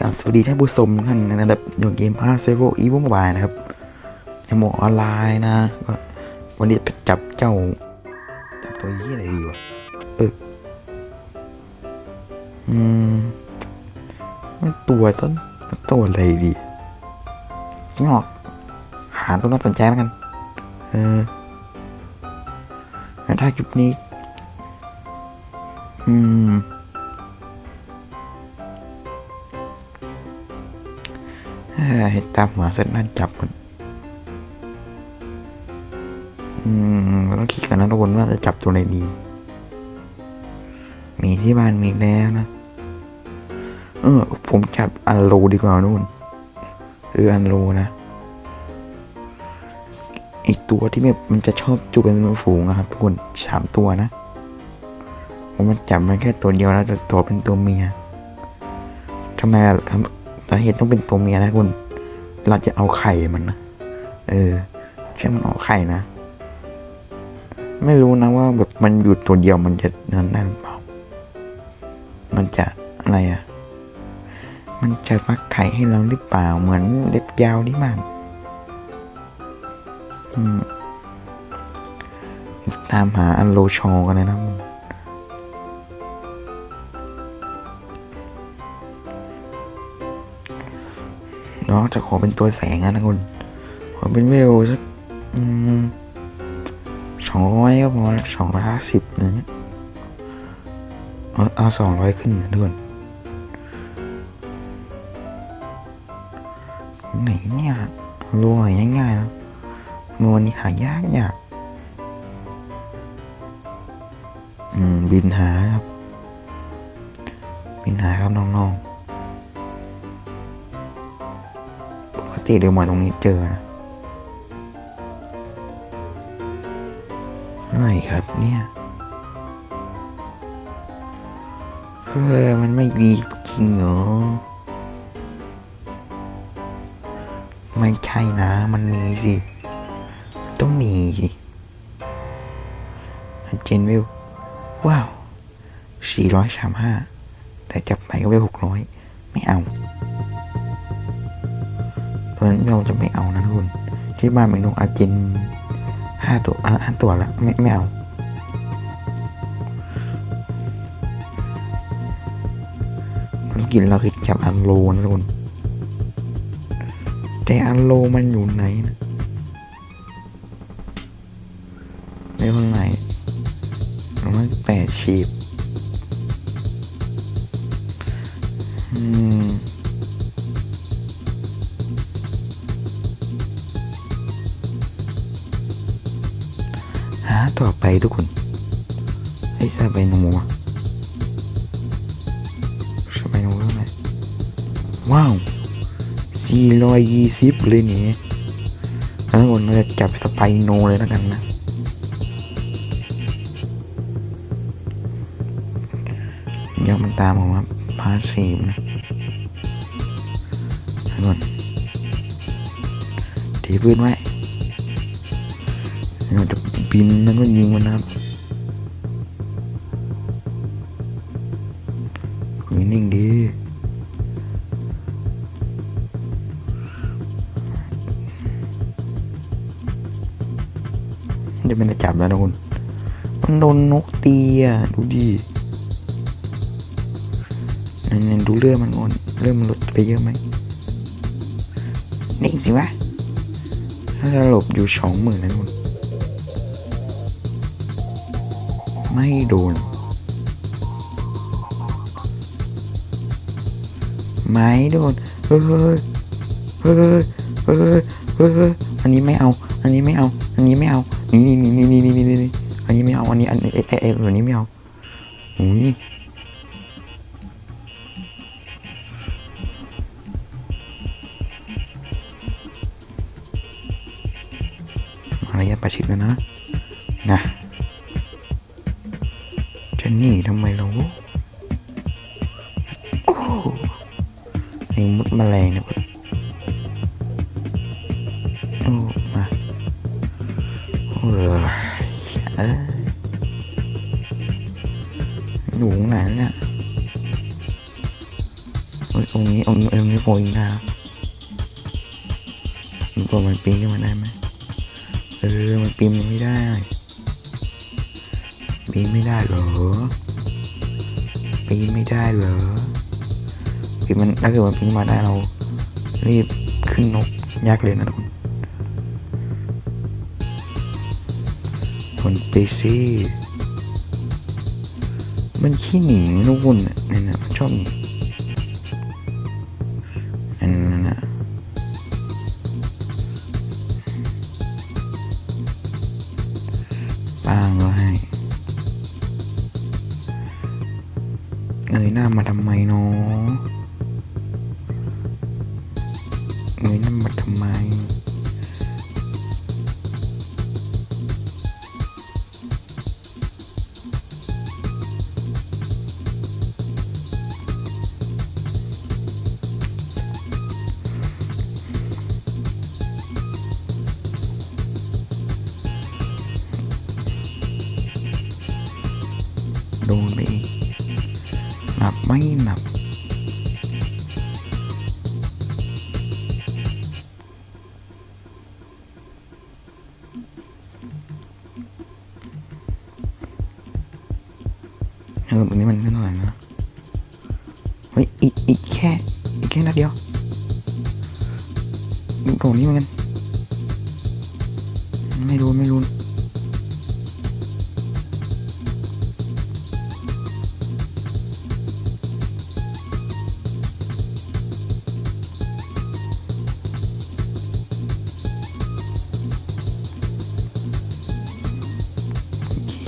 กับสวัสดีท่านผู้ชมท่านในระดับอยู่เกมพาเซโวอีวงบายนะครับในโหมดออนไลน์นะก็วันนี้จับเจ้าจับตัวยี่อะไรดีวะเอออืมมันตัวต้นตัวอะไรดีงอกหาตัวน่าสนใจแล้วกัน เออถ้าคลิปนี้ อืม ให้ตามหัวเส้นนั่นจับมันอืมเราต้องคิดกันนะทุกคนว่าจะจับตัวไหนดี มีที่บ้านมีแล้วนะ เออ ผมจับอันโลดีกว่านู่นคืออันโลนะ อีกตัวที่แบบมันจะชอบจูกันเป็นฝูงอะครับทุกคนสามตัวนะ ผมมันจับมันแค่ตัวเดียวแล้วแต่ตัวเป็นตัวเมียทำไมทำ สาเหตุต้องเป็นตัวเมียนะทุกคนเราจะเอาไข่มันนะ เออใช่มันออกไข่นะ ไม่รู้นะว่าแบบมันอยู่ตัวเดียวมันจะนั่นได้หรือเปล่า มันจะอะไรอะ่ะ มันจะฟักไข่ให้เราหรือเปล่า เหมือนเล็บยาวที่มันอืมตามหาอันโลชอกันเลยนะมึง นาะจะขอเป็นตัวแสงนะทุกคนขอเป็นเวลสักสองร้อยก็พอสองร้อยห้าสิบอะเงี้ยเอาเอาสองร้อยขึ้นนะทุกคนไหนเนี่ยรวยง่ายๆนะงวนนี้หายากยากอืมบินหาครับ บินหาครับน้องๆ ติเดี๋ยวมาตรงนี้เจอนะไม่ครับเนี่ยเฮ้ยมันไม่มีจริงเหรอ ไม่ใช่นะ มันมีสิ ต้องมีสิเจนวิว ว้าวสี่ร้อยสามห้าแต่จับไปก็ไปหกร้อยไม่เอา ราะฉะนั้นเราจะไม่เอานะทุกคนที่บ้านมีนกอากินห้าตัวห้าตัวแล้วไม่ไม่เอาภารกิจเราคือจับอันโลนะทุกคนแต่อันโลมันอยู่ไหนนะในข้างในมันแปดชีพอืม saya itu kun eh siapa yang nemu siapa yang nemu wow 420เลยนี่ทั้งหมเราจะจับสไปโนเลยแล้วกันนะยกมันตามผมครับพาสีนะทั้งนทีพื้นไว้ เราจะบินแล้วก็ยิงมันนะครับอยู่นิ่งดีเดี๋ยวมันจะจับแล้วนะคุณ มันโดนนกตีอะ ดูดินั่นดูเลือดมันอ่อนเลือดมันลดไปเยอะไหมนิ่งสิวะ ถ้าเราหลบอยู่สองหมื่นนะคุณ ไม่โดน ไม่โดนเฮ้ยเฮ้ย เฮ้ย เฮ้ย เฮ้ย อันนี้ไม่เอา อันนี้ไม่เอา อันนี้ไม่เอา นี่นี่นี่นี่นี่นี่นี่อันนี้ไม่เอา อันนี้ อันเอเอเออันนี้ไม่เอาอุ้ยมารยาประชิดแล้วนะนะ จะหนีทำไมเราโอ้ไอ้มุดแมลงนี่ยโอ้มาเออเออหนูไหนเนี่ยเอฮ้ยตรงนี้ตรงนี้ตรงนี้โผล่อีกนะมันโผล่มันปีนขึ้นมาได้ไหมเออ มันปีนไม่ได้ ปีนไม่ได้เหรอ ปีนไม่ได้เหรอ ปีนมันถ้าเกิดมันปีนมาได้เรา รีบขึ้นนกยากเลยนะทุกคนทนไปสิมันขี้หนีทุกคนเนี่ยนะชอบหนี เงยหน้ามาทำไมเนาะเงยหน้ามาทำไม ออตรงนี้มันไม่เท่าไหร่นะเฮ้ยอีกอีกแค่อีกแค่นัดเดียวดูตรงนี้เหมือนกันไม่รู้ไม่รู้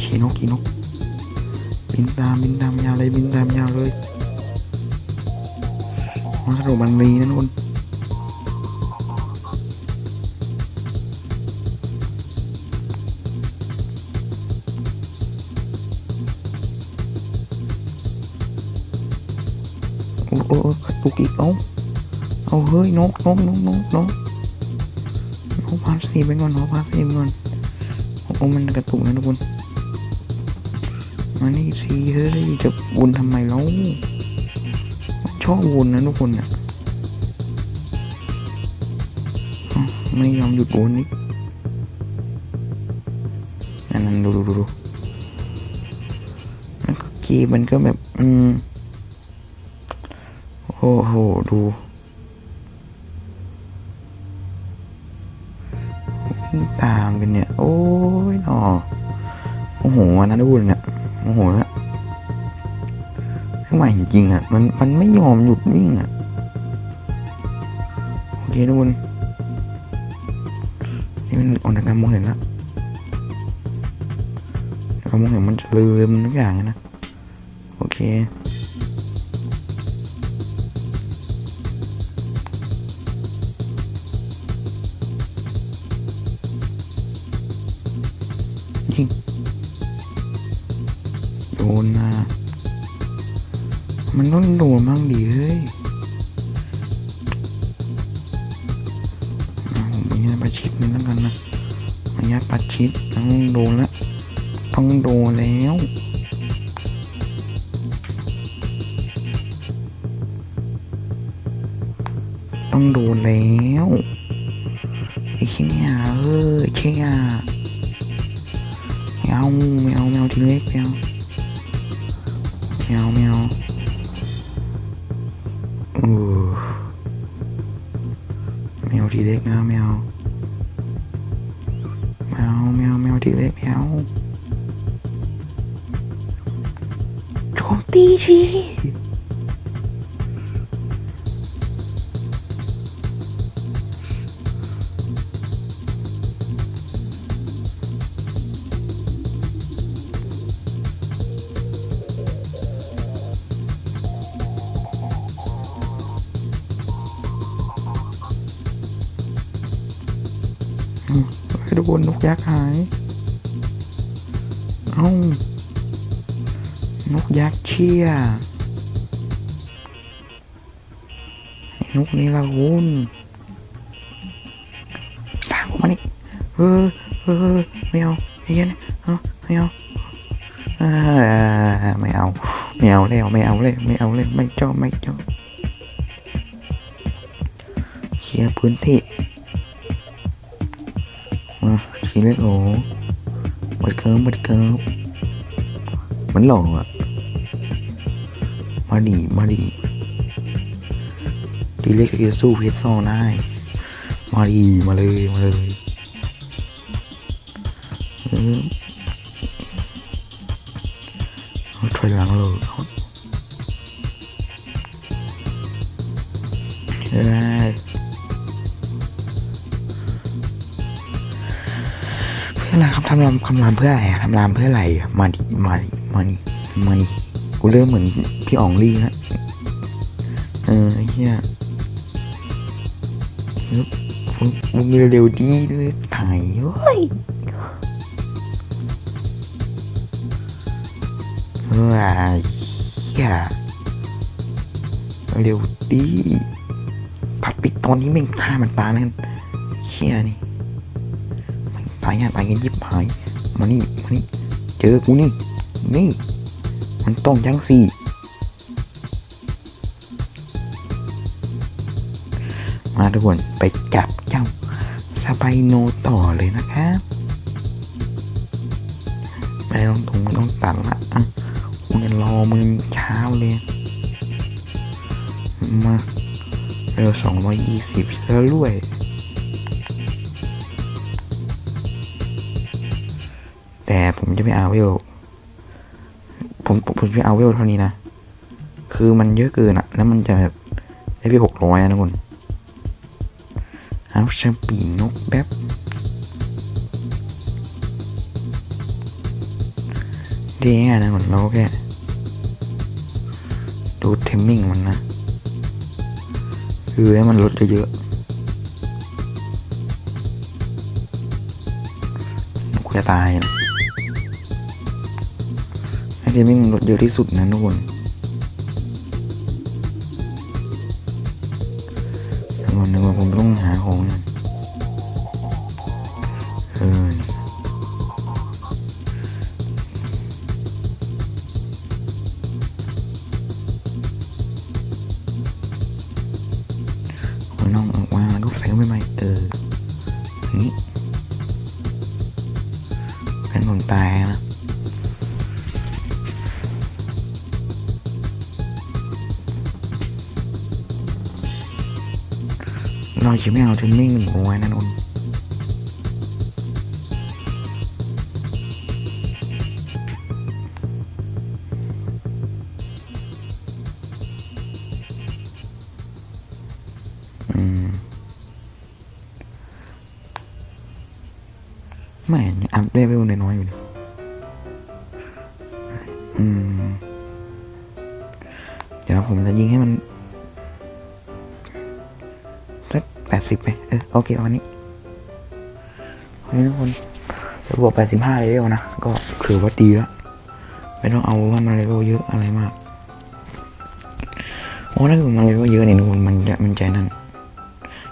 ขี่นกขี่นก บินตามบินตามยาวเลยบินตามยาวเลยมันสรุปมันมีนะทุกคนโอ้โอ้โอ้กระตุกอีกเอาเอาเฮ้ยนกนกนกนกนกนกพาสีไปก่อนนกพาสีไปก่อนโอ้มันกระตุกนะทุกคน มานี่สิเฮ้ยจะวนทำไมแล้วชอบวนนะทุกคนอะอ้าวไม่ยอมหยุดวนนี่นั่นนั่นดูดูดูดูแล้วก็กีมันก็แบบ อืมโอ้โหดูตามกันเนี่ย โอ้ยหนอโอ้โหอันนั้นดูเนี่ย โอ้โหแล้วไม่ไหวจริงๆอะ มันมันไม่ยอมหยุดวิ่งอะโอเคทุกคนนี่มันออกจากการมองเห็นแล้วการมองเห็นมันจะลืมทุกอย่างนะ โอเค โดนบ้างดิเฮ้ยเอามียประชิดนี่แล้วกันนะมียประชิดต้องโดนแล้วต้องโดนแล้วต้องโดนแล้วไอ้เชี่ยเอ้ยเชี่ยไม่เอาไม่เอาไม่เอาทีเล็กไม่เอาไม่เอาไม่เอา ไม่เอาทีเล็กนะไม่เอาไม่เอาไม่เอาไม่เอาทีเล็กไม่เอาโจมตีสิ ให้นนกยักษ์หาย เอ้านกยักษ์เชี่ยนกนี่ละคุณตามผมมานี่เออเออไม่เอาไอ้เหี้ยนะเออไม่เอาอ่าไม่เอา ไม่เอาแล้วไม่เอาเลยไม่เอาเลยไม่ชอบไม่ชอบเคลียร์พื้นที่ มาทีเล็กโอ้บัดเคิร์มบัดเคิร์มมันหล่ออะ มาดีมาดีทีเล็กจะสู้เพชรโซได้ มาดีมาเลย มาเลยเออถอยหลังเลย ครับทำรามคำรามเพื่ออะไรอะทำรามเพื่ออะไรมาดิมาดิมาดิมาดิกูเริ่มเหมือนพี่อ๋องลี่นะเออเฮียแล้วมึงเร็วดีด้วยถ่ายเฮ้ยเฮ้ยเฮียเร็วดีผัดปิดตอนนี้แม่งฆ่ามันตายแล้วเชี่ยนี่แม่งตายยากตายกันยิ หาย มานี่ มานี่ เจอกูนี่ นี่ มันต้องยังสี่ มาทุกคนไปจับเจ้าสไปโนต่อเลยนะครับไม่ต้องถุงไม่ต้องตังละอะกูจะรอมือเช้าเลย มาเร็วสองร้อยยี่สิบเสื้อรวย จะไม่เอาเวลผมผมจะไม่เอาเวลเท่านี้นะ คือมันเยอะเกินอะแล้วมันจะแบบได้ไปหกร้อยนะทุกคนเอาแชมปีนกแบบดีง่ายนะคนเราก็แค่ดูเทมมิ่งมันนะคือให้มันลดเยอะๆกูจะตายนะ ให้เทมมิ่งลดเยอะที่สุดนะทุกคนทุกคนทุกคนผมต้องหาของนะเออเอาน้องออกมาล้วก็ใส่เข้าไปใหมเอออย่างนี้ เราจะไม่เอาเทมมิ่งหนึ่งว้นั่นนนอืมไม่ยังอัพเลเวลน้อยๆอยู่เลยอืม เดี๋ยวผมจะยิงให้มัน แปดสิบไปเออโอเควันนี้วันนี้ทุกคนจะบวกแปดสิบห้าเลเวลนะ ก็ถือว่าดีแล้ว ไม่ต้องเอาว่ามันเลเวลเยอะอะไรมากโอ้ถ้าเกิดมันเลเวลเยอะเนี่ยทุกคนมันจะมันใจนั่น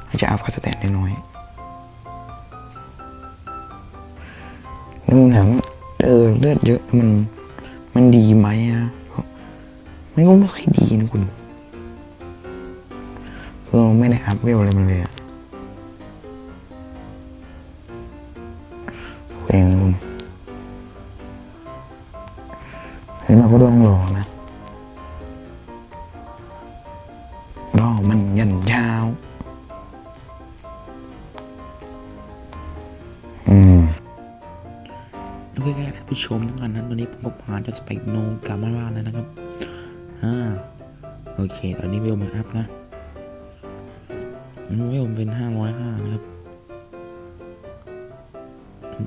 มันจะอัพค่าสแตทได้น้อยแล้วผมถามเออเลือดเยอะมันมันดีไหมอะก็มันก็ไม่ค่อยดีนะคุณ คือไม่ได้อัพเวลอะไรมันเลยอะเพลงคุณเห็นเราก็ต้องรอนะรอมันยันยาวอืมโอเคครับผู้ชมทุกท่านนั้นตอนนี้ผมก็ผ่านจะสไปโนกามาราแล้วนะครับอ่าโอเค ตอนนี้เวลมาอัพนะ เวลเป็นห้าร้อยห้านะครับ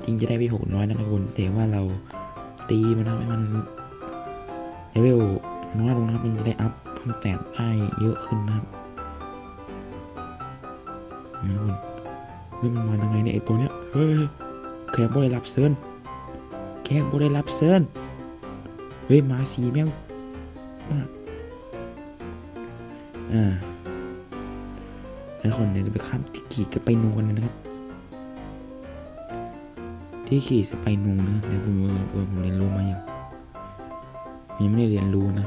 จริงจะได้ไปหกน้อยนะครับคุณแต่ว่าเราตีมันทำให้มันเลเวลน้อยลงนะครับมันจะได้อัพพิ่มแต่ได้เยอะขึ้นนะครับนะคุณเรื่องมันมายังไงเนี่ยไอตัวเนี้ยเฮ้ยแขกบ่ได้รับเซิร์นแขกบ่ได้รับเซิร์นเฮ้ยมาสีแม่งอ่า แล้วคนเนี่ยจะไปข้ามที่ขี่กับไปนูกันนะครับ ที่ขี่สไปนูนะเดี๋ยวผมเออผมเรียนรู้มาอย่างผมยังไม่ได้เรียนรู้นะ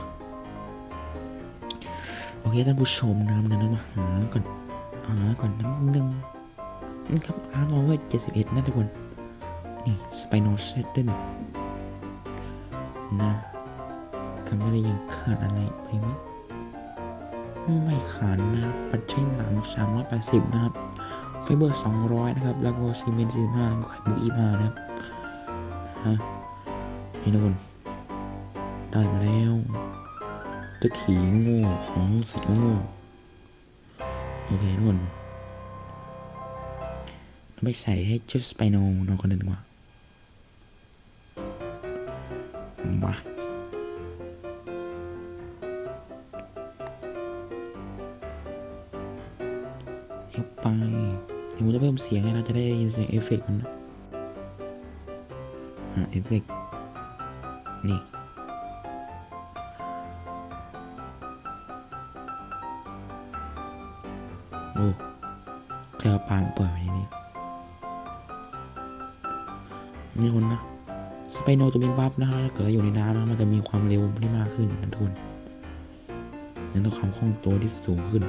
โอเคท่านผู้ชมนะครับเดี๋ยวเรามาหาก่อนหาก่อนน้ำหนึ่งนี่ครับอาร์มอเวอร์เจ็ดสิบเอ็ดนะทุกคนนี่สไปโนเซตเดนนะคำว่าได้ยังขาดอะไรไปไหม ไม่ขาดนะครับปัจจัยหนังสามร้อยแปดสิบนะครับไฟเบอร์สองร้อยนะครับ แล้วก็ซีเมนต์สี่ห้าแล้วก็ไข่มุกอีห้านะครับฮะนี่ทุกคนได้มาแล้วตะขีโง่ของสัตว์ง่โอเคทุกคนเราไปใส่ให้เจสไปโนนอนคนเดินดีกว่ามา ผมจะเพิ่มเสียงให้เราจะได้ยินเสียงเอฟเฟกต์มันนะเอฟเฟกต์นี่โอ้ใครเอปางเปิดไว้ในนี้มีคนนะสไปโนจะมีบัฟนะฮะถ้าเกิดเราอยู่ในน้ำนะมันจะมีความเร็วที่มากขึ้นนะทุกคนนั่นต้องความคล่องตัวที่สูงขึ้น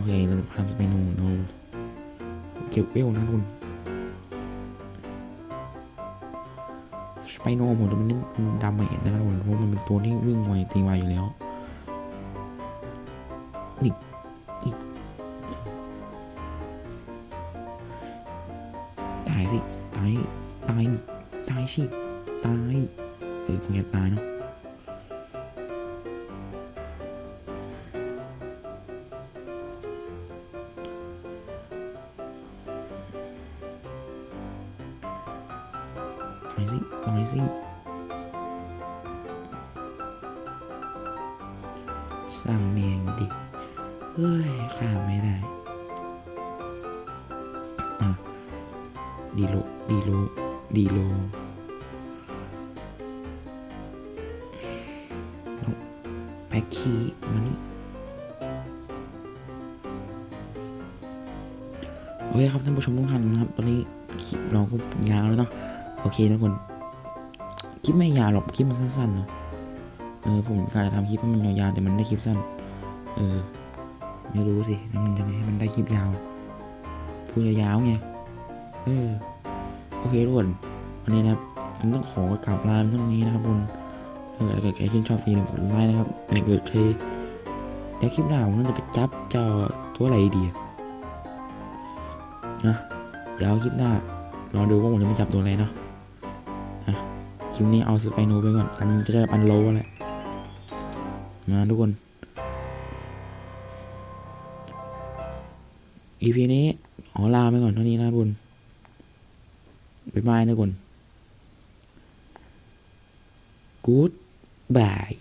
โอเคเราจะพาสไปโนเราเก็บเวลนะทุกคนสไปโนผมจะมันเล่นดาเมจนะครับทุนเพราะมันเป็นตัวที่วิ่งไวตีไวอยู่แล้วตายสิตายตายตายสิตายเออคงจะตายเนาะ ดีโลดีโลดีโลโนแพ็กคีมานี่โอเคครับท่านผู้ชมทุกท่านนะครับ ตอนนี้คลิปเราก็ยาวแล้วเนาะโอเคทุกคนคลิปไม่ยาวหรอกคลิปมันสั้นๆเนาะเออผมกะจะทำคลิปให้มันยาวๆแต่มันได้คลิปสั้น เออไม่รู้สิมันยังไงให้มันได้คลิปยาว พูดยาวๆไงเออโอเคทุกคนวันนี้นะครับผมต้องขอกราบลาเท่านี้นะครับคุณเออถ้าเกิดใครชื่นชอบฟีนกดไลค์นะครับถ้าเกิดใครเดี๋ยวคลิปหน้าผมน่าจะไปจับเจ้าตัวอะไรดีนะเดี๋ยวคลิปหน้ารอดูว่าผมจะไปจับตัวอะไรเนาะนะคลิปนี้เอาสไปโนไปก่อนอันจะได้ปันโลแหละมาทุกคน อีพีนี้ขอลาไปก่อนเท่านี้นะครับคุณบ๊ายบายนะทุน Goodbye